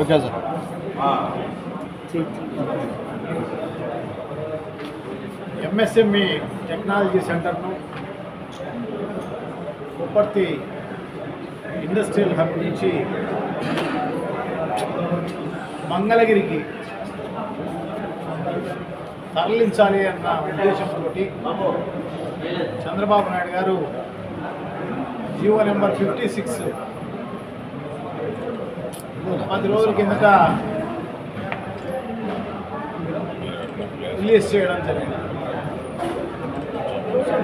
Okay sir. MSME technology సెంటర్ను Upparthi industrial hub నుంచి మంగళగిరికి తరలించాలి అన్న ఉద్దేశంతో చంద్రబాబు నాయుడు గారు జీవో నెంబర్ ఫిఫ్టీ సిక్స్ పది రోజుల కిందట రిలీజ్ చేయడం జరిగింది.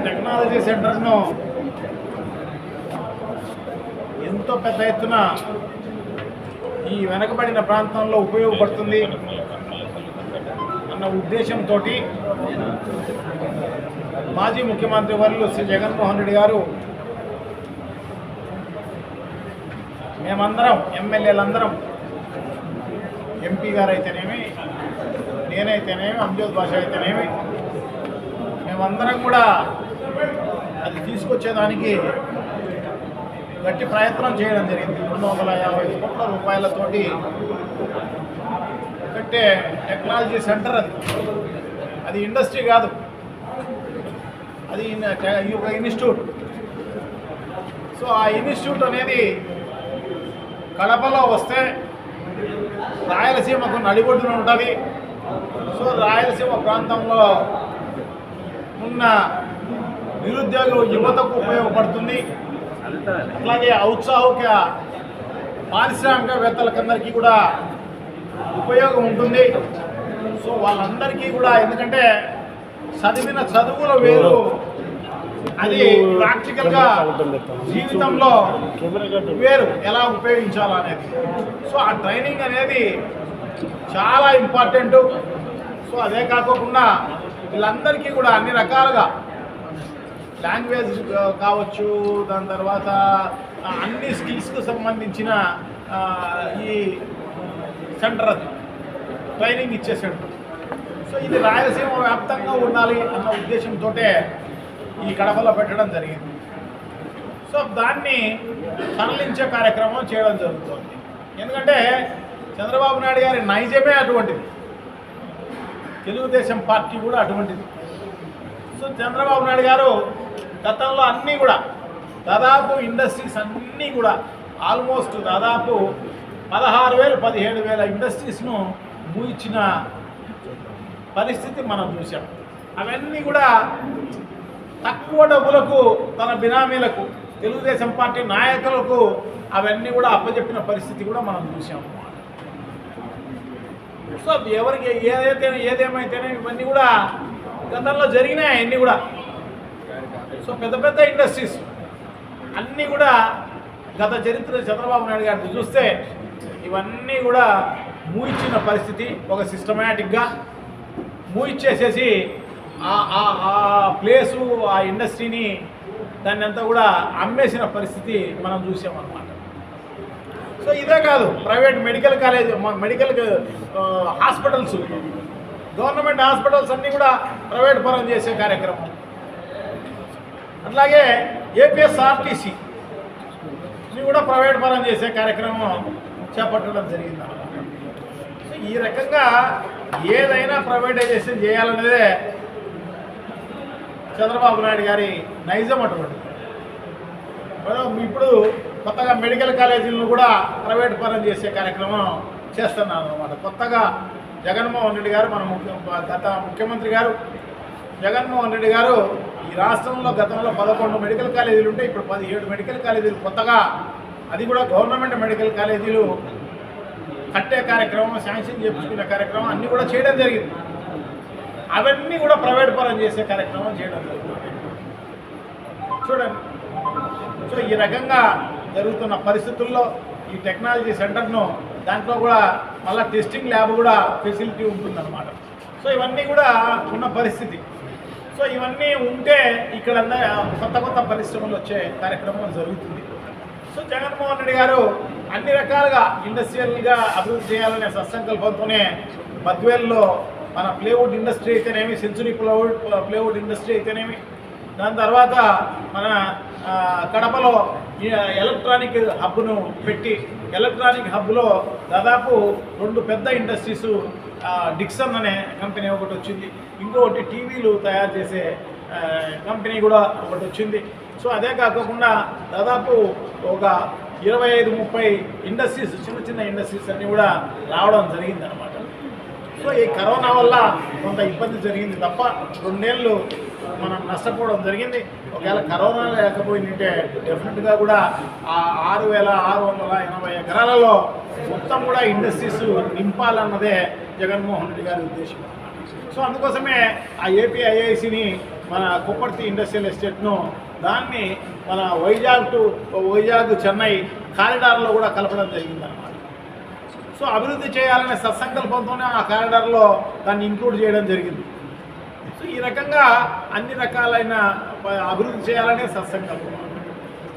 టెక్నాలజీ సెంటర్ను ఎంతో పెద్ద ఎత్తున ఈ వెనకబడిన ప్రాంతంలో ఉపయోగపడుతుంది అన్న ఉద్దేశంతో మాజీ ముఖ్యమంత్రి వర్యులు శ్రీ జగన్మోహన్ రెడ్డి గారు మేమందరం ఎమ్మెల్యేలందరం ఎంపీ గారు అయితేనేమి నేనైతేనేమి అంజోద్ భాష అయితేనేమి మేమందరం కూడా అది తీసుకొచ్చేదానికి గట్టి ప్రయత్నం చేయడం జరిగింది. రెండు వందల యాభై కోట్ల రూపాయలతోటి కట్టే టెక్నాలజీ సెంటర్ అది. అది ఇండస్ట్రీ కాదు. అది ఈ ఒక ఇన్స్టిట్యూట్. సో ఆ ఇన్స్టిట్యూట్ అనేది కడపలో వస్తే రాయలసీమకు నడిబొడ్డున ఉంటుంది. సో రాయలసీమ ప్రాంతంలో ఉన్న నిరుద్యోగ యువతకు ఉపయోగపడుతుంది. అట్లాగే ఔత్సాహిక పారిశ్రామికవేత్తలకందరికీ కూడా ఉపయోగం ఉంటుంది. సో వాళ్ళందరికీ కూడా ఎందుకంటే చదివిన చదువుల వేరు. అది ప్రాక్టికల్గా జీవితంలో వేరు ఎలా ఉపయోగించాలనేది. సో ఆ ట్రైనింగ్ అనేది చాలా ఇంపార్టెంట్. సో అదే కాకోకుండా వీళ్ళందరికీ కూడా అన్ని రకాలుగా లాంగ్వేజ్ కావచ్చు దాని తర్వాత అన్ని స్కిల్స్కు సంబంధించిన ఈ సెంటర్ ట్రైనింగ్ ఇచ్చే సెంటర్. సో ఇది రాయలసీమ వ్యాప్తంగా ఉండాలి అన్న ఉద్దేశంతో ఈ కడపలో పెట్టడం జరిగింది. సో దాన్ని తరలించే కార్యక్రమం చేయడం జరుగుతుంది. ఎందుకంటే చంద్రబాబు నాయుడు గారి నైజమే అటువంటిది. తెలుగుదేశం పార్టీ కూడా అటువంటిది. సో చంద్రబాబు నాయుడు గారు గతంలో అన్నీ కూడా దాదాపు ఇండస్ట్రీస్ అన్నీ కూడా ఆల్మోస్ట్ దాదాపు పదహారు వేలు పదిహేడు వేల ఇండస్ట్రీస్ను మూయించిన పరిస్థితి మనం చూసాం అవన్నీ కూడా తక్కువ డబ్బులకు తన బినామీలకు తెలుగుదేశం పార్టీ నాయకులకు అవన్నీ కూడా అప్పచెప్పిన పరిస్థితి కూడా మనం చూసాము సో ఎవరికి ఏదైతే ఏదేమైతేనే ఇవన్నీ కూడా గతంలో జరిగినాయి అన్నీ కూడా. సో పెద్ద పెద్ద ఇండస్ట్రీస్ అన్నీ కూడా గత చరిత్ర చంద్రబాబు నాయుడు గారిని చూస్తే ఇవన్నీ కూడా మూయిచ్చిన పరిస్థితి ఒక సిస్టమేటిక్గా మూయిచ్చేసేసి ఆ- ఆ- ప్లేసు ఆ ఇండస్ట్రీని దాన్ని అంతా కూడా అమ్మేసిన పరిస్థితి మనం చూసామన్నమాట సో ఇదే కాదు private medical college medical hospitals government hospitals అన్నీ కూడా ప్రైవేట్ పరం చేసే కార్యక్రమం. అట్లాగే ఏపీఎస్ఆర్టీసీ ఇది కూడా ప్రైవేట్ పరం చేసే కార్యక్రమం చేపట్టడం జరిగింది అన్నమాట. సో ఈ రకంగా ఏదైనా ప్రైవేటైజేషన్ చేయాలనేదే చంద్రబాబు నాయుడు గారి నైజం అటువంటి ఇప్పుడు కొత్తగా మెడికల్ కాలేజీలను కూడా ప్రైవేట్ పరం చేసే కార్యక్రమం చేస్తున్నాను అనమాట కొత్తగా జగన్మోహన్ రెడ్డి గారు మన ముఖ్య గత ముఖ్యమంత్రి గారు జగన్మోహన్ రెడ్డి గారు ఈ రాష్ట్రంలో గతంలో పదకొండు మెడికల్ కాలేజీలు ఉంటే ఇప్పుడు పదిహేడు మెడికల్ కాలేజీలు కొత్తగా అది కూడా గవర్నమెంట్ మెడికల్ కాలేజీలు కట్టే కార్యక్రమం శాంక్షన్ చేయించుకునే కార్యక్రమం అన్నీ కూడా చేయడం జరిగింది. అవన్నీ కూడా ప్రైవేట్ పరం చేసే కార్యక్రమం చేయడం జరుగుతుంది. చూడండి. సో ఈ రకంగా జరుగుతున్న పరిస్థితుల్లో ఈ టెక్నాలజీ సెంటర్ను దాంట్లో కూడా మళ్ళీ టెస్టింగ్ ల్యాబ్ కూడా ఫెసిలిటీ ఉంటుందన్నమాట. సో ఇవన్నీ కూడా ఉన్న పరిస్థితి. సో ఇవన్నీ ఉంటే ఇక్కడ కొత్త కొత్త పరిశ్రమలు వచ్చే కార్యక్రమం జరుగుతుంది. సో జగన్మోహన్ రెడ్డి గారు అన్ని రకాలుగా ఇండస్ట్రియల్గా అభివృద్ధి చేయాలనే సత్సంకల్పంతోనే మధ్వేల్లో మన ప్లేవుడ్ ఇండస్ట్రీ అయితేనేమి సెంచురీ ప్లేవుడ్ ప్లేవుడ్ ఇండస్ట్రీ అయితేనేమి. దాని తర్వాత మన కడపలో ఎలక్ట్రానిక్ హబ్ను పెట్టి ఎలక్ట్రానిక్ హబ్లో దాదాపు రెండు పెద్ద ఇండస్ట్రీస్ డిక్సన్ అనే కంపెనీ ఒకటి వచ్చింది. ఇంకొకటి టీవీలు తయారు చేసే కంపెనీ కూడా ఒకటి వచ్చింది. సో అదే కాకుండా దాదాపు ఒక ఇరవై ఐదు ముప్పై ఇండస్ట్రీస్ చిన్న చిన్న ఇండస్ట్రీస్ అన్నీ కూడా రావడం జరిగిందనమాట సో ఈ కరోనా వల్ల కొంత ఇబ్బంది జరిగింది తప్ప రెండేళ్ళు మనం నష్టపోవడం జరిగింది. ఒకవేళ కరోనా లేకపోయిందంటే డెఫినెట్గా కూడా ఆ ఆరు వేల ఆరు వందల ఎనభై ఎకరాలలో మొత్తం కూడా ఇండస్ట్రీస్ నింపాలన్నదే జగన్మోహన్ రెడ్డి గారి ఉద్దేశం. సో అందుకోసమే ఆ ఏపీ ఐఐసిని మన కుప్పర్తి ఇండస్ట్రియల్ ఎస్టేట్ను దాన్ని మన వైజాగ్ టు వైజాగ్ చెన్నై కారిడార్లో కూడా కలపడం జరిగిందన్నమాట. సో అభివృద్ధి చేయాలనే సత్సంకల్పంతోనే ఆ కారిడార్లో దాన్ని ఇంక్లూడ్ చేయడం జరిగింది. సో ఈ రకంగా అన్ని రకాలైన అభివృద్ధి చేయాలనే సత్సంకల్పం.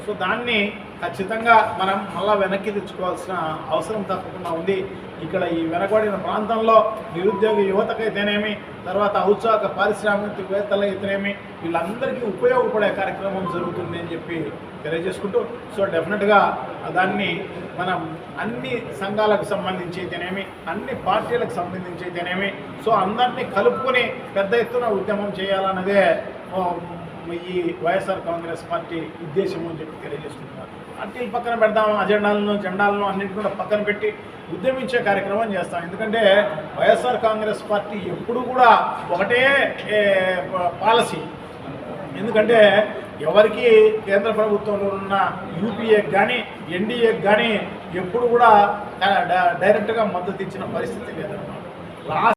సో దాన్ని ఖచ్చితంగా మనం మళ్ళా వెనక్కి తెచ్చుకోవాల్సిన అవసరం తప్పకుండా ఉంది. ఇక్కడ ఈ వెనకబడిన ప్రాంతంలో నిరుద్యోగ యువతకైతేనేమి తర్వాత ఔత్సాహక పారిశ్రామికవేత్తలైతేనేమి వీళ్ళందరికీ ఉపయోగపడే కార్యక్రమం జరుగుతుంది అని చెప్పి తెలియజేసుకుంటూ సో డెఫినెట్గా దాన్ని మనం అన్ని సంఘాలకు సంబంధించి అయితేనేమి అన్ని పార్టీలకు సంబంధించి అయితేనేమి సో అందరినీ కలుపుకొని పెద్ద ఎత్తున ఉద్యమం చేయాలన్నదే ఈ వైఎస్ఆర్ కాంగ్రెస్ పార్టీ ఉద్దేశం అని చెప్పి తెలియజేస్తున్నారు. పార్టీలు పక్కన పెడదాం అజెండాలను జెండాలను అన్నింటి కూడా పక్కన పెట్టి ఉద్యమించే కార్యక్రమం చేస్తాం. ఎందుకంటే వైఎస్ఆర్ కాంగ్రెస్ పార్టీ ఎప్పుడు కూడా ఒకటే పాలసీ. ఎందుకంటే ఎవరికి కేంద్ర ప్రభుత్వంలో ఉన్న యూపీఏకి కానీ ఎన్డీఏకి కానీ ఎప్పుడు కూడా డైరెక్ట్గా మద్దతు ఇచ్చిన పరిస్థితి లేదన్నమాట. లాస్ట్